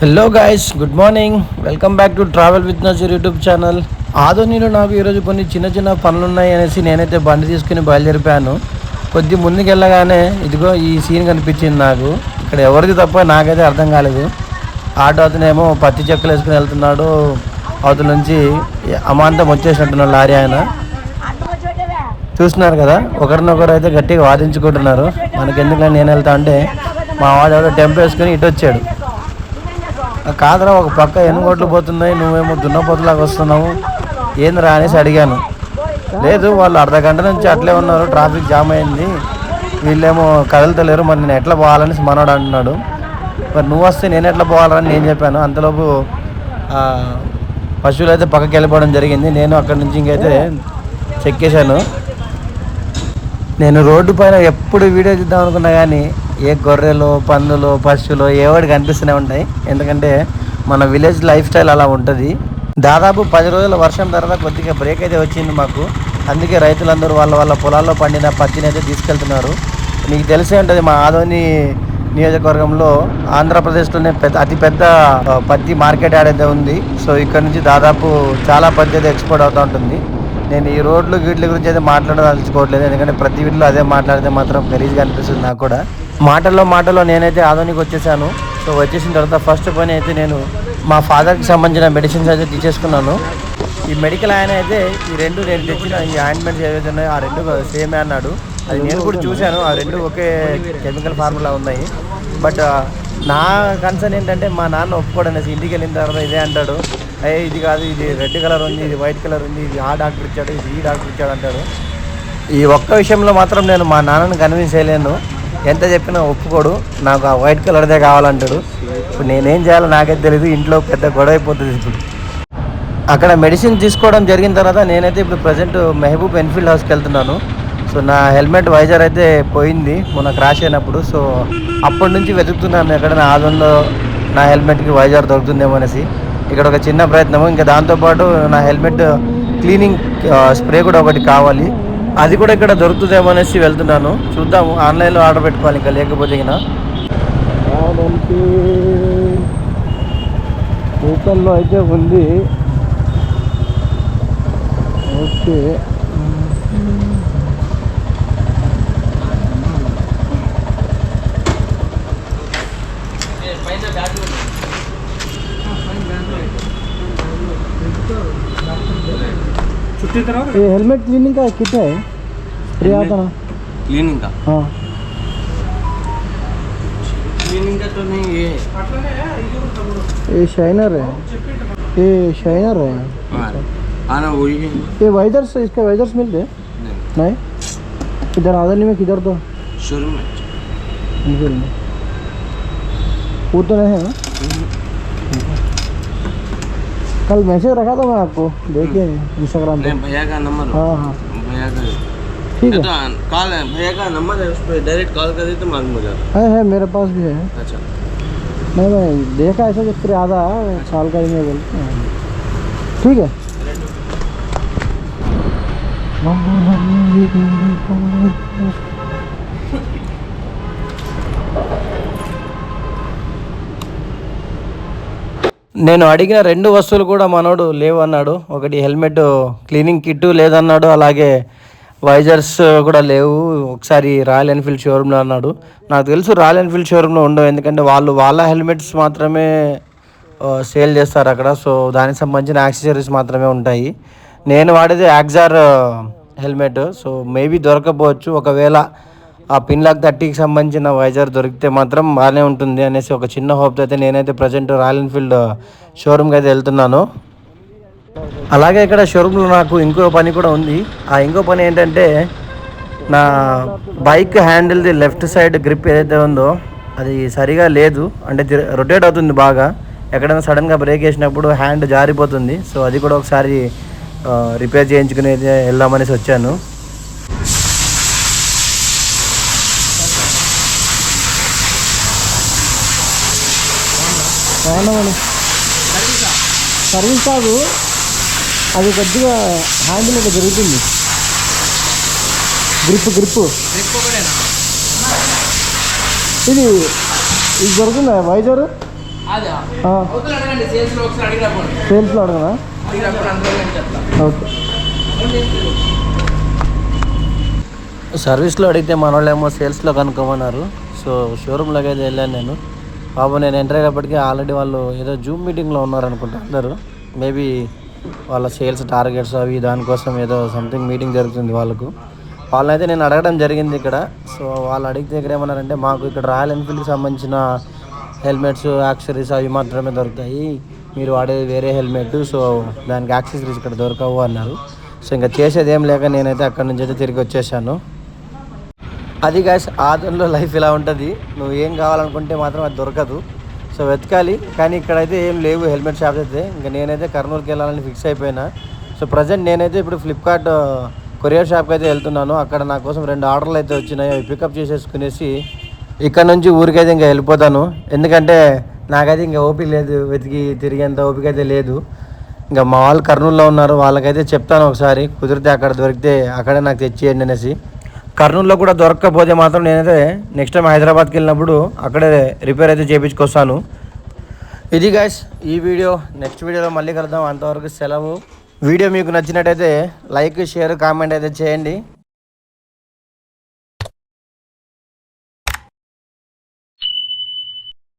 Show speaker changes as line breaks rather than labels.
Hello guys good morning welcome back to travel with Nazar YouTube channel ఆదోనిలో నాకు ఈరోజు కొన్ని చిన్న చిన్న పనులు ఉన్నాయి అనేసి నేనైతే బండి తీసుకుని బయలుదేరిపోయాను. కొద్ది ముందుకు వెళ్ళగానే ఇదిగో ఈ సీన్ కనిపించింది నాకు. ఇక్కడ ఎవరిది తప్ప నాకైతే అర్థం కాలేదు. ఆటో అతనేమో పత్తి చెక్కలు వేసుకుని వెళ్తున్నాడు. అవతల నుంచి అమాంతం వచ్చేసినట్టున్నాడు లారీ ఆయన. చూస్తున్నారు కదా? ఒకరినొకరు అయితే గట్టిగా వాదించుకుంటున్నారు. మనకి నేను వెళ్తా అంటే మా వాడు ఎవడో టెంపు వేసుకుని ఇటు వచ్చాడు కాదురా ఒక పక్క ఎనుగోట్లు పోతున్నాయి నువ్వేమో దున్నపోతులాగా వస్తున్నావు. ఏందిరా అనేసి అడిగాను. లేదు వాళ్ళు అర్ధ గంట నుంచి అట్లే ఉన్నారు ట్రాఫిక్ జామ్ అయింది. వీళ్ళేమో కదలతలేరు మరి నేను ఎట్లా పోవాలనేసి మనోడు అంటున్నాడు. మరి నువ్వు వస్తే నేను ఎట్లా పోవాలని నేను చెప్పాను. అంతలోపు పశువులు అయితే పక్కకి వెళ్ళిపోవడం జరిగింది. నేను అక్కడి నుంచి ఇంకైతే చెక్కేశాను నేను రోడ్డు పైన ఎప్పుడు వీడియో తీద్దాం అనుకున్నా కానీ ఏ గొర్రెలు పందులు పశువులు ఏవాడు కనిపిస్తూనే ఉంటాయి. ఎందుకంటే మన విలేజ్ లైఫ్ స్టైల్ అలా ఉంటుంది. దాదాపు పది రోజుల వర్షం తర్వాత కొద్దిగా బ్రేక్ అయితే వచ్చింది మాకు. అందుకే రైతులందరూ వాళ్ళ వాళ్ళ పొలాల్లో పండిన పత్తిని అయితే తీసుకెళ్తున్నారు. మీకు తెలిసే ఉంటుంది మా ఆదోని నియోజకవర్గంలో ఆంధ్రప్రదేశ్లోనే పెద్ద అతిపెద్ద పత్తి మార్కెట్ ఆడైతే ఉంది. సో ఇక్కడ నుంచి దాదాపు చాలా పత్తి అయితే ఎక్స్పోర్ట్ అవుతూ ఉంటుంది. నేను ఈ రోడ్లు వీటి గురించి అయితే మాట్లాడదలుచుకోవట్లేదు. ఎందుకంటే ప్రతి వీటిలో అదే మాట్లాడితే మాత్రం గలీజ్గా అనిపిస్తుంది నాకు కూడా. మాటల్లో మాటల్లో నేనైతే ఆధునిక వచ్చేసాను. సో వచ్చేసిన తర్వాత ఫస్ట్ పని అయితే నేను మా ఫాదర్కి సంబంధించిన మెడిసిన్స్ అయితే తీసేసుకున్నాను. ఈ మెడికల్ ఆయన అయితే ఈ రెండు నేను తెచ్చిన ఈ ఆయింట్మెంట్స్ ఏవైతే ఉన్నాయో ఆ రెండు సేమే అన్నాడు. అది నేను కూడా చూశాను. ఆ రెండు ఒకే కెమికల్ ఫార్ములా ఉన్నాయి. బట్ నా కన్సర్న్ ఏంటంటే మా నాన్న ఒప్పుకోడు అనేసి ఇంటికి వెళ్ళిన తర్వాత ఇదే అంటాడు. అయ్యే ఇది కాదు ఇది రెడ్ కలర్ ఉంది ఇది వైట్ కలర్ ఉంది ఇది ఆ డాక్టర్ ఇచ్చాడు ఇది ఈ డాక్టర్ ఇచ్చాడు అంటాడు. ఈ ఒక్క విషయంలో మాత్రం నేను మా నాన్నని కన్విన్స్ చేయలేను. ఎంత చెప్పినా ఒప్పుకోడు. నాకు ఆ వైట్ కలర్దే కావాలంటాడు. ఇప్పుడు నేనేం చేయాలో నాకైతే తెలియదు ఇంట్లో పెద్ద గొడవ అయిపోతుంది ఇప్పుడు. అక్కడ మెడిసిన్ తీసుకోవడం జరిగిన తర్వాత నేనైతే ఇప్పుడు ప్రజెంట్ మెహబూబ్ ఎన్ఫీల్డ్ హౌస్కి వెళ్తున్నాను. సో నా హెల్మెట్ వైజర్ అయితే పోయింది. మొన్న క్రాష్ అయినప్పుడు. సో అప్పటి నుంచి వెతుకుతున్నాను ఎక్కడైనా ఆదంలో నా హెల్మెట్కి వైజర్ దొరుకుతుందేమో అనేసి. ఇక్కడ ఒక చిన్న ప్రయత్నము. ఇంకా దాంతోపాటు నా హెల్మెట్ క్లీనింగ్ స్ప్రే కూడా ఒకటి కావాలి. అది కూడా ఇక్కడ దొరుకుతుందేమో అనేసి వెళ్తున్నాను. చూద్దాము ఆన్లైన్లో ఆర్డర్ పెట్టుకోవాలి ఇంకా లేకపోతే ఇంకా అయితే ఉంది. ఓకే. ये हेलमेट क्लीनिंग का किट है। स्प्रे आता ना।
क्लीनिंग का?
हाँ।
क्लीनिंग का तो नहीं ये
ये शाइनर है। ये शाइनर है।
हाँ। हाँ ना वही है।
ये वाइजर्स इसका वाइजर्स मिलते हैं
नहीं।
नहीं? किधर आदरनी में किधर तो।
शोरूम में।
वो तो नहीं है ना? कल मैसेज रखा था मैं आपको देखिए इंस्टाग्राम पे
भैया का नंबर
हाँ हाँ
भैया का
ठीक है
तो कॉल है भैया का नंबर है उस पर डायरेक्ट कॉल कर दे तो मालूम हो जाता
है है मेरे पास भी है
अच्छा
नहीं मैं देखा ऐसा जब फिर आधा साल का ही मैं बोलते हैं ठीक है నేను అడిగిన రెండు వస్తువులు కూడా మనోడు లేవు అన్నాడు ఒకటి హెల్మెట్ క్లీనింగ్ కిట్ లేదన్నాడు. అలాగే వైజర్స్ కూడా లేవు. ఒకసారి రాయల్ ఎన్ఫీల్డ్ షోరూంలో అన్నాడు. నాకు తెలుసు రాయల్ ఎన్ఫీల్డ్ షోరూంలో ఉండవు. ఎందుకంటే వాళ్ళు వాళ్ళ హెల్మెట్స్ మాత్రమే సేల్ చేస్తారు అక్కడ. సో దానికి సంబంధించిన యాక్సెసరీస్ మాత్రమే ఉంటాయి. నేను వాడేది యాక్జార్ హెల్మెట్. సో మేబీ దొరకపోవచ్చు. ఒకవేళ ఆ పిన్ లాక్ థర్టీకి సంబంధించిన వైజర్ దొరికితే మాత్రం బాగానే ఉంటుంది అనేసి ఒక చిన్న హోప్తో అయితే నేనైతే ప్రజెంట్ రాయల్ ఎన్ఫీల్డ్ షోరూమ్కి అయితే వెళ్తున్నాను. అలాగే ఇక్కడ షోరూంలో నాకు ఇంకో పని కూడా ఉంది. ఆ ఇంకో పని ఏంటంటే నా బైక్ హ్యాండిల్ది లెఫ్ట్ సైడ్ గ్రిప్ ఏదైతే ఉందో అది సరిగా లేదు. అంటే రొటేట్ అవుతుంది బాగా. ఎక్కడైనా సడన్గా బ్రేక్ వేసినప్పుడు హ్యాండ్ జారిపోతుంది. సో అది కూడా ఒకసారి రిపేర్ చేయించుకుని అయితే వెళ్దామనేసి వచ్చాను. అవునవును. సర్వీస్ కాదు అది కొద్దిగా హ్యాండిల్ ఇక్కడ జరుగుతుంది. Grip grip. ఇది ఇది దొరుకుతుందా? వైజర్ సేల్స్లో అడగనా ఓకే. సర్వీస్లో అడిగితే మన వాళ్ళేమో సేల్స్లో కనుక్కోమన్నారు. సో షోరూంలోకి అయితే వెళ్ళాను నేను. బాబు నేను ఎంటర్ అయ్యేటప్పటికి ఆల్రెడీ వాళ్ళు ఏదో జూమ్ మీటింగ్లో ఉన్నారు అనుకుంటా అందరూ. మేబీ వాళ్ళ సేల్స్ టార్గెట్స్ అవి దానికోసం ఏదో సంథింగ్ మీటింగ్ జరుగుతుంది వాళ్ళకు. వాళ్ళనైతే నేను అడగడం జరిగింది ఇక్కడ. సో వాళ్ళు అడిగితే ఇక్కడ ఏమన్నారంటే మాకు ఇక్కడ రాయల్ ఎన్ఫీల్డ్కి సంబంధించిన హెల్మెట్స్ యాక్సరీస్ అవి మాత్రమే దొరుకుతాయి. మీరు వాడేది వేరే హెల్మెట్ సో దానికి యాక్సెసరీస్ ఇక్కడ దొరకవు అన్నారు. సో ఇంకా చేసేది ఏం లేక నేనైతే అక్కడ నుంచి అయితే తిరిగి వచ్చేసాను. అది గాయస్ ఆదంలో లైఫ్ ఇలా ఉంటుంది. నువ్వు ఏం కావాలనుకుంటే మాత్రం అది దొరకదు. సో వెతకాలి. కానీ ఇక్కడైతే ఏం లేవు హెల్మెట్ షాప్స్ అయితే. ఇంకా నేనైతే కర్నూలుకి వెళ్ళాలని ఫిక్స్ అయిపోయినా. సో ప్రజెంట్ నేనైతే ఇప్పుడు ఫ్లిప్కార్ట్ కొరియర్ షాప్కి అయితే వెళ్తున్నాను. అక్కడ నా కోసం రెండు ఆర్డర్లు అయితే వచ్చినాయి. అవి పికప్ చేసేసుకునేసి ఇక్కడ నుంచి ఊరికైతే ఇంకా వెళ్ళిపోతాను. ఎందుకంటే నాకైతే ఇంకా ఓపిక లేదు వెతికి తిరిగేంత ఓపిక అయితే లేదు. ఇంకా మా వాళ్ళు కర్నూలులో ఉన్నారు. వాళ్ళకైతే చెప్తాను ఒకసారి. కుదిరితే అక్కడ దొరికితే అక్కడే నాకు తెచ్చియండి అనేసి. కర్నూలులో కూడా దొరక్కపోతే మాత్రం నేనైతే నెక్స్ట్ టైం హైదరాబాద్కి వెళ్ళినప్పుడు అక్కడే రిపేర్ అయితే చేయించుకొస్తాను ఇది గాయస్ ఈ వీడియో నెక్స్ట్ వీడియోలో మళ్ళీ కలుద్దాం. అంతవరకు సెలవు. వీడియో మీకు నచ్చినట్టయితే లైక్ షేర్ కామెంట్ అయితే చేయండి.